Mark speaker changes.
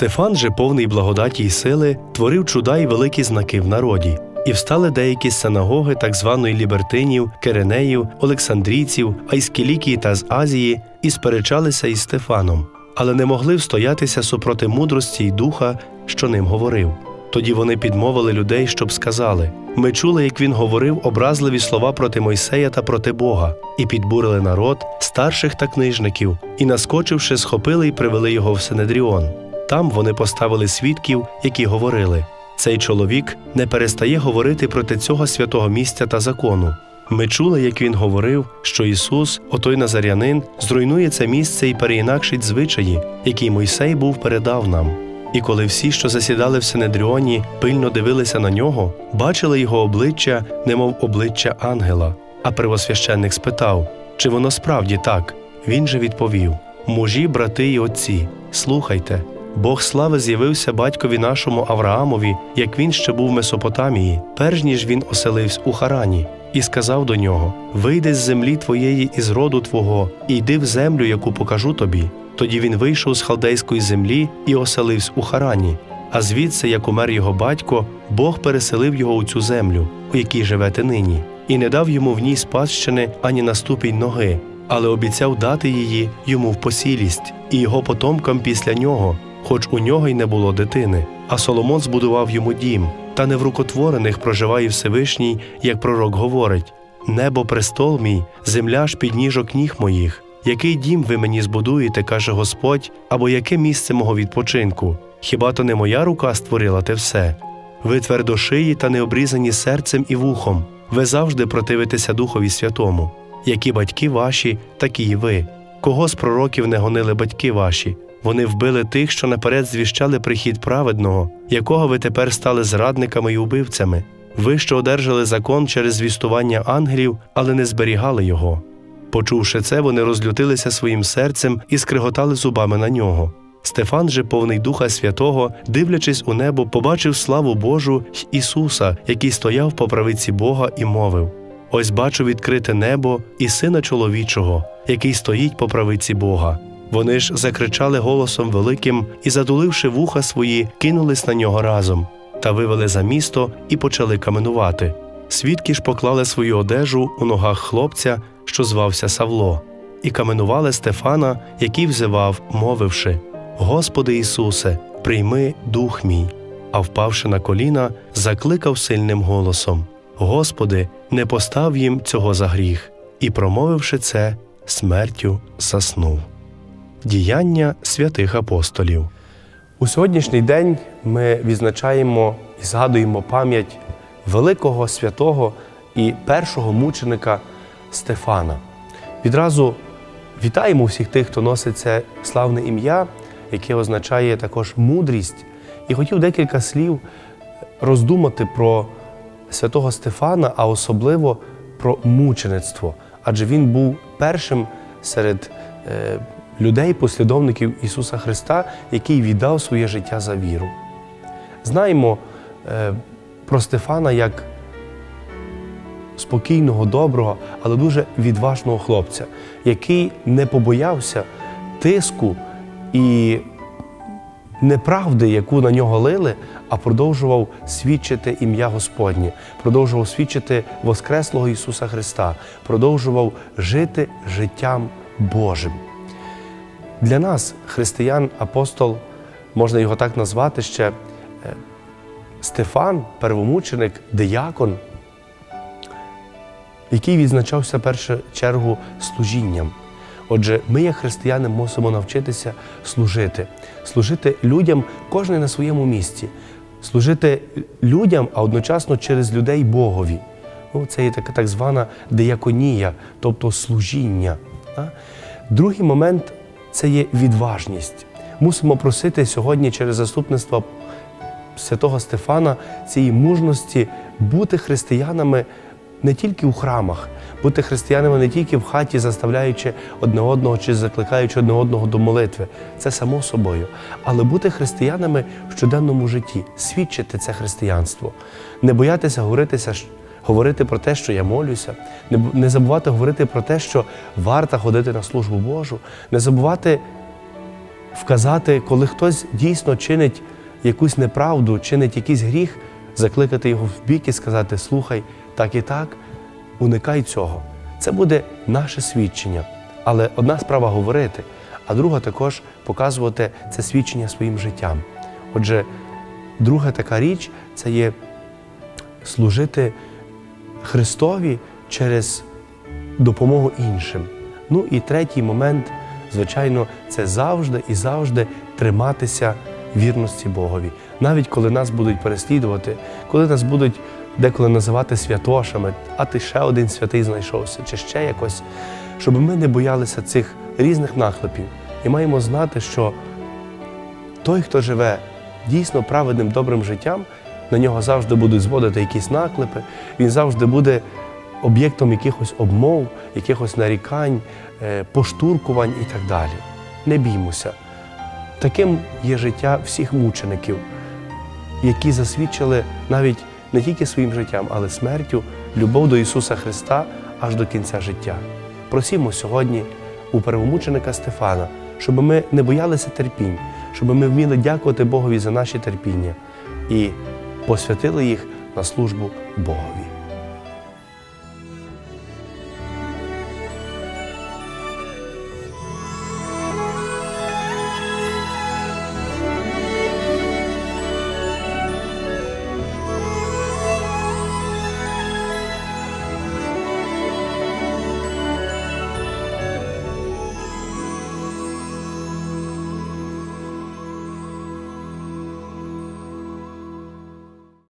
Speaker 1: Стефан же, повний благодаті й сили, творив чуда й великі знаки в народі. І встали деякі з синагоги так званої лібертинів, керенеїв, олександрійців, а й з Кілікії та з Азії, і сперечалися із Стефаном, але не могли встоятися супроти мудрості й духа, що ним говорив. Тоді вони підмовили людей, щоб сказали: Ми чули, як він говорив образливі слова проти Мойсея та проти Бога, і підбурили народ, старших та книжників, і, наскочивши, схопили й привели його в Синедріон. Там вони поставили свідків, які говорили: цей чоловік не перестає говорити проти цього святого місця та закону. Ми чули, як він говорив, що Ісус, отой Назарянин, зруйнує це місце і переінакшить звичаї, які Мойсей був передав нам. І коли всі, що засідали в Синедріоні, пильно дивилися на нього, бачили його обличчя, немов обличчя ангела. А первосвященник спитав, чи воно справді так. Він же відповів: Мужі, брати й отці, слухайте. Бог слави з'явився батькові нашому Авраамові, як він ще був в Месопотамії, перш ніж він оселився у Харані, і сказав до нього: Вийди з землі твоєї і з роду твого, і йди в землю, яку покажу тобі. Тоді він вийшов з халдейської землі і оселився у Харані. А звідси, як умер його батько, Бог переселив його у цю землю, у якій живете нині, і не дав йому в ній спадщини ані на ступінь ноги, але обіцяв дати її йому в посілість і його потомкам після нього, хоч у нього й не було дитини. А Соломон збудував йому дім, та не в рукотворених проживає Всевишній, як пророк говорить: Небо престол мій, земля ж підніжок ніг моїх. Який дім ви мені збудуєте, каже Господь, або яке місце мого відпочинку? Хіба то не моя рука створила те все? Ви твердошиї та не обрізані серцем і вухом, ви завжди противитеся Духові Святому. Які батьки ваші, такі й ви. Кого з пророків не гонили батьки ваші? Вони вбили тих, що наперед звіщали прихід праведного, якого ви тепер стали зрадниками й убивцями. Ви, що одержали закон через звістування ангелів, але не зберігали його. Почувши це, вони розлютилися своїм серцем і скриготали зубами на нього. Стефан же, повний Духа Святого, дивлячись у небо, побачив славу Божу й Ісуса, який стояв по правиці Бога, і мовив: Ось бачу відкрите небо і сина чоловічого, який стоїть по правиці Бога. Вони ж закричали голосом великим і, затуливши вуха свої, кинулись на нього разом та вивели за місто і почали каменувати. Свідки ж поклали свою одежу у ногах хлопця, що звався Савло, і каменували Стефана, який взивав, мовивши: Господи Ісусе, прийми дух мій. А впавши на коліна, закликав сильним голосом: Господи, не постав їм цього за гріх, і, промовивши це, смертю заснув. Діяння святих апостолів. У сьогоднішній день ми відзначаємо і згадуємо пам'ять великого святого і першого мученика Стефана. Відразу вітаємо всіх тих, хто носить це славне ім'я, яке означає також мудрість. І хотів декілька слів роздумати про святого Стефана, а особливо про мучеництво, адже він був першим серед е, людей, послідовників Ісуса Христа, який віддав своє життя за віру. Знаємо е, про Стефана як спокійного, доброго, але дуже відважного хлопця, який не побоявся тиску і неправди, яку на нього лили, а продовжував свідчити ім'я Господнє, продовжував свідчити Воскреслого Ісуса Христа, продовжував жити життям Божим. Для нас, християн, апостол, можна його так назвати ще е, Стефан, первомученик, диякон, який відзначався першу чергу служінням. Отже, ми, як християни, мусимо навчитися служити, служити людям, кожен на своєму місці, служити людям, а одночасно через людей Богові. Ну, Це є така так звана дияконія, тобто служіння. Другий момент це є відважність. Мусимо просити сьогодні через заступництво святого Стефана цієї мужності бути християнами не тільки у храмах, бути християнами не тільки в хаті, заставляючи одне одного чи закликаючи одне одного до молитви. Це само собою. Але бути християнами в щоденному житті, свідчити це християнство, не боятися говоритися. Говорити про те, що я молюся, не забувати говорити про те, що варто ходити на службу Божу, не забувати вказати, коли хтось дійсно чинить якусь неправду, чинить якийсь гріх, закликати його в бік і сказати: слухай, так і так, уникай цього. Це буде наше свідчення. Але одна справа говорити, а друга також показувати це свідчення своїм життям. Отже, друга така річ це є служити Христові через допомогу іншим. Ну і третій момент, звичайно, це завжди і завжди триматися вірності Богові. Навіть коли нас будуть переслідувати, коли нас будуть деколи називати святошами, а ти ще один святий знайшовся, чи ще якось, щоб ми не боялися цих різних нахлепів. І маємо знати, що той, хто живе дійсно праведним добрим життям, на нього завжди будуть зводити якісь наклепи, він завжди буде об'єктом якихось обмов, якихось нарікань, е, поштуркувань і так далі. Не біймося. Таким є життя всіх мучеників, які засвідчили навіть не тільки своїм життям, але смертю любов до Ісуса Христа аж до кінця життя. Просімо сьогодні у первомученика Стефана, щоб ми не боялися терпінь, щоб ми вміли дякувати Богові за наші терпіння і посвятили їх на службу Богові.